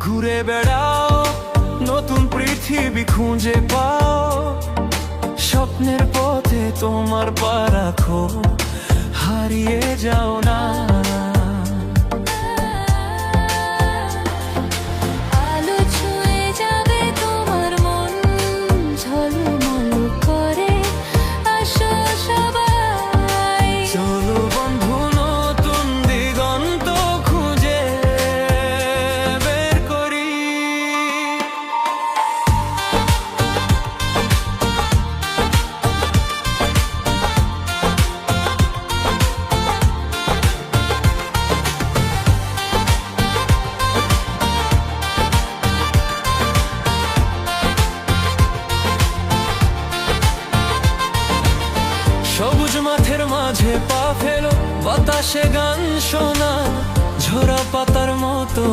ঘুরে বেড়াও নতুন পৃথিবী খুঁজে পাও। স্বপ্নের পথে তোমার পা রাখো সবুজ মাঠের মাঝে পা ফেলো বাতাসে গান শোনা ঝোরা পাতার মতো